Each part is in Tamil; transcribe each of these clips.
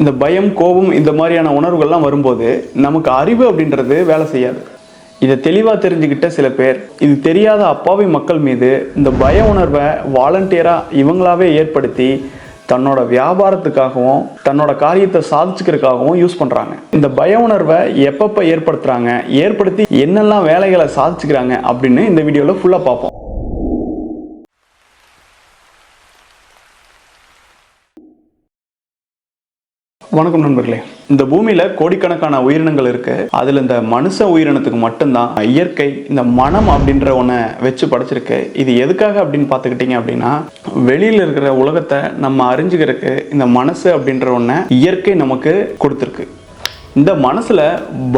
இந்த பயம் கோபம் இந்த மாதிரியான உணர்வுகள்லாம் வரும்போது நமக்கு அறிவு அப்படின்றது வேலை செய்யாது. இதை தெளிவாக தெரிஞ்சுக்கிட்ட சில பேர் இது தெரியாத அப்பாவி மக்கள் மீது இந்த பய உணர்வை வாலண்டியராக இவங்களாவே ஏற்படுத்தி தன்னோட வியாபாரத்துக்காகவும் தன்னோட காரியத்தை சாதிச்சுக்கிறதுக்காகவும் யூஸ் பண்ணுறாங்க இந்த பய உணர்வை எப்பப்போ ஏற்படுத்துகிறாங்க ஏற்படுத்தி என்னெல்லாம் வேலைகளை சாதிச்சுக்கிறாங்க அப்படின்னு இந்த வீடியோவில் ஃபுல்லாக பார்ப்போம். வணக்கம் நண்பர்களே. இந்த பூமியில கோடிக்கணக்கான உயிரினங்கள் இருக்கு. அதுல இந்த மனுஷ உயிரினத்துக்கு மட்டும்தான் இயற்கை இந்த மனம் அப்படின்ற ஒன்றை வச்சு படைச்சிருக்கு. இது எதுக்காக அப்படின்னு பார்த்துக்கிட்டீங்க அப்படின்னா வெளியில இருக்கிற உலகத்தை நம்ம அறிஞ்சுக்கிறதுக்கு இந்த மனசு அப்படின்ற ஒன்றை இயற்கை நமக்கு கொடுத்துருக்கு. இந்த மனசுல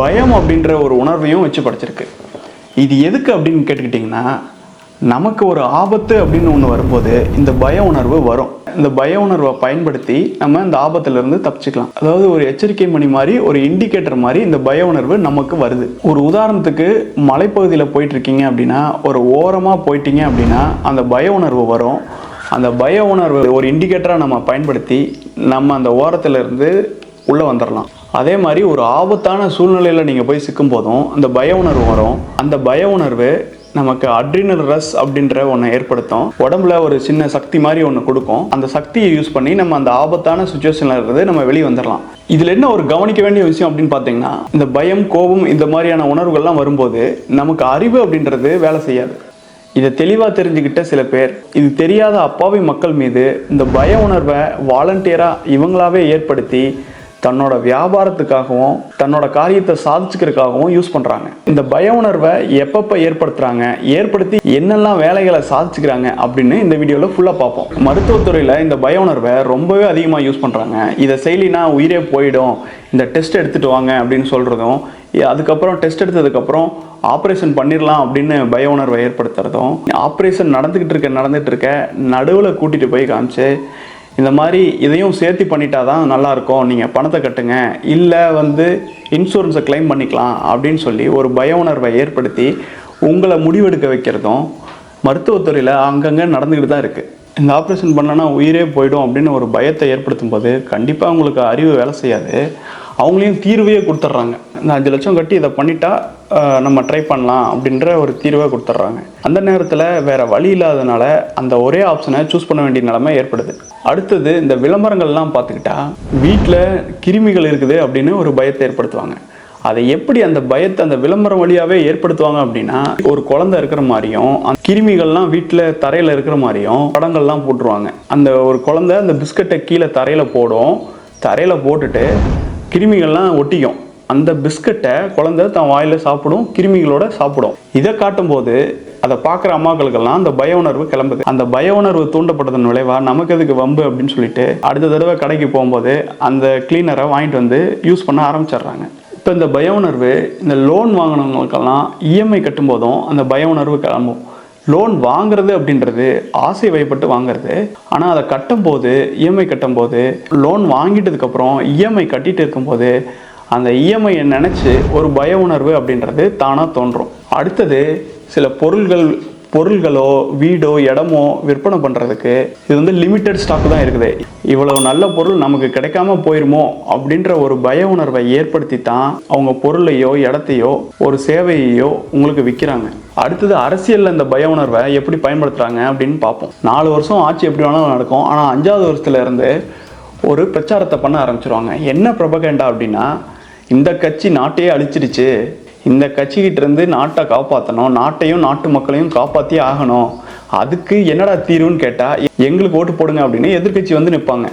பயம் அப்படின்ற ஒரு உணர்வையும் வச்சு படைச்சிருக்கு. இது எதுக்கு அப்படின்னு கேட்டுக்கிட்டிங்கன்னா நமக்கு ஒரு ஆபத்து அப்படின்னு ஒன்று வரும்போது இந்த பய உணர்வு வரும். இந்த பய உணர்வை பயன்படுத்தி நம்ம இந்த ஆபத்துலேருந்து தப்பிச்சுக்கலாம். அதாவது ஒரு எச்சரிக்கை மணி மாதிரி ஒரு இண்டிகேட்டர் மாதிரி இந்த பய உணர்வு நமக்கு வருது. ஒரு உதாரணத்துக்கு மலைப்பகுதியில் போயிட்டுருக்கீங்க அப்படின்னா ஒரு ஓரமாக போயிட்டீங்க அப்படின்னா அந்த பய உணர்வு வரும். அந்த பய உணர்வு ஒரு இண்டிகேட்டராக நம்ம பயன்படுத்தி நம்ம அந்த ஓரத்துலேருந்து உள்ளே வந்துடலாம் அதே மாதிரி ஒரு ஆபத்தான சூழ்நிலையில் நீங்கள் போய் சிக்கும் போதும் அந்த பய உணர்வு வரும். அந்த பய உணர்வு நமக்கு அட்ரினல் ரஸ் அப்படின்ற ஒன்று ஏற்படுத்தும். உடம்புல ஒரு சின்ன சக்தி மாதிரி ஒன்று கொடுக்கும். அந்த சக்தியை யூஸ் பண்ணி நம்ம அந்த ஆபத்தான சுச்சுவேஷனில் இருந்து நம்ம வெளியே வந்துடலாம் இதில் என்ன ஒரு கவனிக்க வேண்டிய விஷயம் அப்படின்னு பார்த்தீங்கன்னா இந்த பயம் கோபம் இந்த மாதிரியான உணர்வுகள்லாம் வரும்போது நமக்கு அறிவு அப்படின்றது வேலை செய்யாது. இதை தெளிவாக தெரிஞ்சுக்கிட்ட சில பேர் இது தெரியாத அப்பாவி மக்கள் மீது இந்த பய உணர்வை வாலண்டியராக இவங்களாவே ஏற்படுத்தி தன்னோட வியாபாரத்துக்காகவும் தன்னோட காரியத்தை சாதிச்சுக்கிறதுக்காகவும் யூஸ் பண்ணுறாங்க இந்த பய உணர்வை எப்பப்போ ஏற்படுத்துகிறாங்க ஏற்படுத்தி என்னெல்லாம் வேலைகளை சாதிச்சுக்கிறாங்க அப்படின்னு இந்த வீடியோவில் ஃபுல்லாக பார்ப்போம். மருத்துவத்துறையில் இந்த பய உணர்வை ரொம்பவே அதிகமாக யூஸ் பண்ணுறாங்க இதை செய்யலினா உயிரே போயிடும். இந்த டெஸ்ட் எடுத்துகிட்டு வாங்க அப்படின்னு சொல்கிறதும் அதுக்கப்புறம் டெஸ்ட் எடுத்ததுக்கப்புறம் ஆப்ரேஷன் பண்ணிடலாம் அப்படின்னு பய உணர்வை ஏற்படுத்துறதும் ஆப்ரேஷன் நடந்துக்கிட்டு இருக்க நடந்துகிட்டு இருக்க நடுவில் கூட்டிகிட்டு போய் காமிச்சு இந்த மாதிரி இதையும் சேர்த்து பண்ணிட்டா தான் நல்லாயிருக்கும். நீங்கள் பணத்தை கட்டுங்க. இல்லை வந்து இன்சூரன்ஸை க்ளைம் பண்ணிக்கலாம் அப்படின்னு சொல்லி ஒரு பய உணர்வை ஏற்படுத்தி உங்களை முடிவெடுக்க வைக்கிறதும் மருத்துவத்துறையில் அங்கங்கே நடந்துக்கிட்டு தான் இருக்குது இந்த ஆப்ரேஷன் பண்ணலன்னா உயிரே போயிடும் அப்படின்னு ஒரு பயத்தை ஏற்படுத்தும் போது கண்டிப்பாக உங்களுக்கு அறிவு வேலை செய்யாது. அவங்களையும் தீர்வையே கொடுத்துட்றாங்க. இந்த அஞ்சு லட்சம் கட்டி இதை பண்ணிட்டா நம்ம ட்ரை பண்ணலாம் அப்படின்ற ஒரு தீர்வை கொடுத்துட்றாங்க. அந்த நேரத்தில் வேற வழி இல்லாதனால அந்த ஒரே ஆப்ஷனை சூஸ் பண்ண வேண்டிய நிலைமை ஏற்படுது. அடுத்தது இந்த விளம்பரங்கள்லாம் பார்த்துக்கிட்டா வீட்டில் கிருமிகள் இருக்குது அப்படின்னு ஒரு பயத்தை ஏற்படுத்துவாங்க. அதை எப்படி அந்த பயத்தை அந்த விளம்பரம் வழியாவே ஏற்படுத்துவாங்க அப்படின்னா ஒரு குழந்தை இருக்கிற மாதிரியும் அந்த கிருமிகள்லாம் வீட்டில் தரையில் இருக்கிற மாதிரியும் படங்கள்லாம் போட்டுருவாங்க. அந்த ஒரு குழந்தை அந்த பிஸ்கட்டை கீழே தரையில் போடும். தரையில் போட்டுட்டு கிருமிகள்லாம் ஒட்டிக்கும். அந்த பிஸ்கட்டை குழந்தை தன் வாயில் சாப்பிடும் கிருமிகளோட சாப்பிடும். இதை காட்டும்போது அதை பார்க்குற அம்மாக்களுக்கெல்லாம் அந்த பய உணர்வு கிளம்புது. அந்த பய உணர்வு தூண்டப்பட்டதன் விளைவா நமக்கு எதுக்கு வம்பு அப்படின்னு சொல்லிட்டு அடுத்த தடவை கடைக்கு போகும்போது அந்த கிளீனரை வாங்கிட்டு வந்து யூஸ் பண்ண ஆரம்பிச்சிடுறாங்க. இப்போ இந்த பய உணர்வு இந்த லோன் வாங்கினவங்களுக்கெல்லாம் இஎம்ஐ கட்டும்போதும் அந்த பய உணர்வு கிளம்பும். லோன் வாங்குறது அப்படின்றது ஆசை வயப்பட்டு வாங்குறது. ஆனால் அதை கட்டும்போது இஎம்ஐ கட்டும்போது லோன் வாங்கிட்டதுக்கப்புறம் இஎம்ஐ கட்டிட்டு இருக்கும்போது அந்த இஎம்ஐயை நினச்சி ஒரு பய உணர்வு அப்படின்றது தானாக தோன்றும். அடுத்தது சில பொருள்கள் பொருள்களோ வீடோ இடமோ விற்பனை பண்ணுறதுக்கு இது வந்து லிமிட்டட் ஸ்டாக் தான் இருக்குது. இவ்வளவு நல்ல பொருள் நமக்கு கிடைக்காம போயிருமோ அப்படின்ற ஒரு பய உணர்வை ஏற்படுத்தி தான் அவங்க பொருளையோ இடத்தையோ ஒரு சேவையையோ உங்களுக்கு விற்கிறாங்க அடுத்தது அரசியலில் இந்த பய உணர்வை எப்படி பயன்படுத்துகிறாங்க அப்படின்னு பார்ப்போம். நாலு வருஷம் ஆட்சி எப்படி வேணாலும் நடக்கும். ஆனால் அஞ்சாவது வருஷத்துலேருந்து ஒரு பிரச்சாரத்தை பண்ண ஆரம்பிச்சிருவாங்க. என்ன பிரபகண்டா அப்படின்னா இந்த கட்சி நாட்டையே அழிச்சிடுச்சு. இந்த கட்சிக்கிட்ட இருந்து நாட்டை காப்பாற்றணும் நாட்டையும் நாட்டு மக்களையும் காப்பாற்றியே ஆகணும். அதுக்கு என்னடா தீர்வுன்னு கேட்டால் எங்களுக்கு ஓட்டு போடுங்க அப்படின்னு எதிர்க்கட்சி வந்து நிற்பாங்க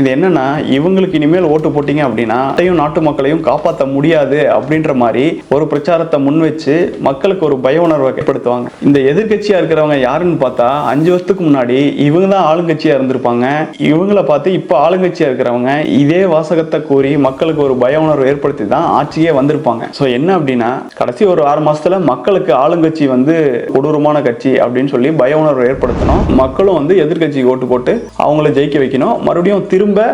இது என்னன்னா இவங்களுக்கு இனிமேல் ஓட்டு போட்டீங்க அப்படின்னா நாட்டையும் நாட்டு மக்களையும் காப்பாற்ற முடியாது அப்படின்ற மாதிரி ஒரு பிரச்சாரத்தை முன் வச்சு மக்களுக்கு ஒரு பய உணர்வை ஏற்படுத்துவாங்க. இந்த எதிர்கட்சியா இருக்கிறவங்க யாருன்னு பார்த்தா அஞ்சு வருஷத்துக்கு முன்னாடி இவங்க தான் ஆளுங்கட்சியா இருந்திருப்பாங்க. இவங்கள பார்த்து இப்போ ஆளுங்கட்சியா இருக்கிறவங்க இதே வாசகத்தை கூறி மக்களுக்கு ஒரு பய உணர்வு ஏற்படுத்தி தான் ஆட்சியே வந்திருப்பாங்க. ஸோ என்ன அப்படின்னா கடைசி ஒரு ஆறு மாசத்துல மக்களுக்கு ஆளுங்கட்சி வந்து கொடூரமான கட்சி அப்படின்னு சொல்லி பய உணர்வு ஏற்படுத்தணும். மக்களும் வந்து எதிர்க்கட்சிக்கு ஓட்டு போட்டு அவங்கள ஜெயிக்க வைக்கணும். மறுபடியும் திரு திரும்ப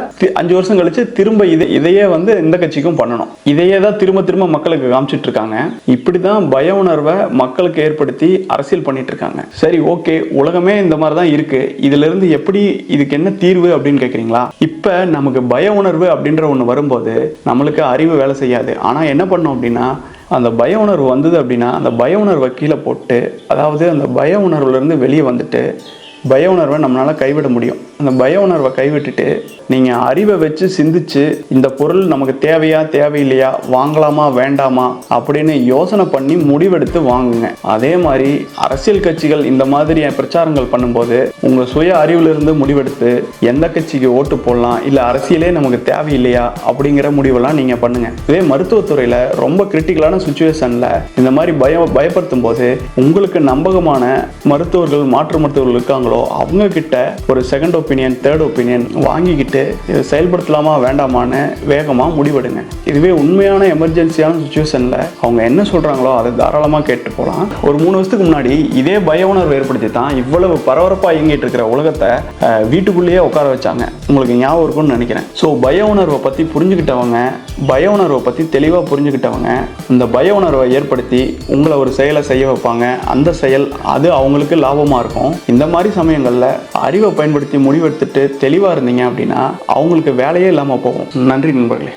அஞ்சு வருஷம் கழிச்சு திரும்ப இதை இதையே வந்து இந்த கட்சிக்கும் பண்ணணும். இதையே தான் திரும்ப திரும்ப மக்களுக்கு காமிச்சிட்டு இருக்காங்க. இப்படிதான் பய உணர்வை மக்களுக்கு ஏற்படுத்தி அரசியல் பண்ணிட்டு இருக்காங்க. சரி ஓகே உலகமே இந்த மாதிரி தான் இருக்கு. இதுல இருந்து எப்படி இதுக்கு என்ன தீர்வு அப்படின்னு கேக்குறீங்களா? இப்ப நமக்கு பய உணர்வு அப்படின்ற ஒண்ணு வரும்போது நம்மளுக்கு அறிவு வேலை செய்யாது. ஆனா என்ன பண்ணோம் அப்படின்னா அந்த பய உணர்வு வந்தது அப்படின்னா அந்த பய உணர்வை கீழே போட்டு அதாவது அந்த பய உணர்வுலேருந்து வெளியே வந்துட்டு பய உணர்வை நம்மளால கைவிட முடியும். அந்த பய உணர்வை கைவிட்டுட்டு நீங்கள் அறிவை வச்சு சிந்திச்சு இந்த பொருள் நமக்கு தேவையா தேவையில்லையா வாங்கலாமா வேண்டாமா அப்படின்னு யோசனை பண்ணி முடிவெடுத்து வாங்குங்க. அதே மாதிரி அரசியல் கட்சிகள் இந்த மாதிரி பிரச்சாரங்கள் பண்ணும்போது உங்கள் சுய அறிவிலிருந்து முடிவெடுத்து எந்த கட்சிக்கு ஓட்டு போடலாம் இல்லை அரசியலே நமக்கு தேவையில்லையா அப்படிங்கிற முடிவெல்லாம் நீங்கள் பண்ணுங்க. இதே மருத்துவத்துறையில் ரொம்ப கிரிட்டிக்கலான சுச்சுவேஷனில் இந்த மாதிரி பய பயப்படுத்தும் போது உங்களுக்கு நம்பகமான மருத்துவர்கள் மாற்று மருத்துவர்கள் இருக்காங்களோ அவங்க கிட்ட ஒரு செகண்ட் ஒப்பீனியன் தேர்ட் ஒப்பீனியன் வாங்கிக்கிட்டு இதை செயல்படுத்தலாமா வேண்டாமான்னு வேகமாக முடிவெடுங்க. இதுவே உண்மையான எமர்ஜென்சியான சுச்சுவேஷனில் அவங்க என்ன சொல்கிறாங்களோ அதை தாராளமாக கேட்டு போகலாம். ஒரு மூணு வருஷத்துக்கு முன்னாடி இதே பய உணர்வு ஏற்படுத்தி தான் இவ்வளவு பரபரப்பாக இயங்கிட்டு இருக்கிற உலகத்தை வீட்டுக்குள்ளேயே உட்கார வச்சாங்க. உங்களுக்கு ஞாபகம் இருக்கும்னு நினைக்கிறேன். ஸோ பய உணர்வை பற்றி புரிஞ்சுக்கிட்டவங்க பய உணர்வை பற்றி தெளிவாக புரிஞ்சுக்கிட்டவங்க இந்த பய உணர்வை ஏற்படுத்தி உங்களை ஒரு செயலை செய்ய வைப்பாங்க. அந்த செயல் அது அவங்களுக்கு லாபமாக இருக்கும். இந்த மாதிரி சமயங்களில் அறிவை பயன்படுத்தி முடிவெடுத்துட்டு தெளிவா இருந்தீங்க அப்படின்னா அவங்களுக்கு வேலையே இல்லாமல் போகும். நன்றி நண்பர்களே.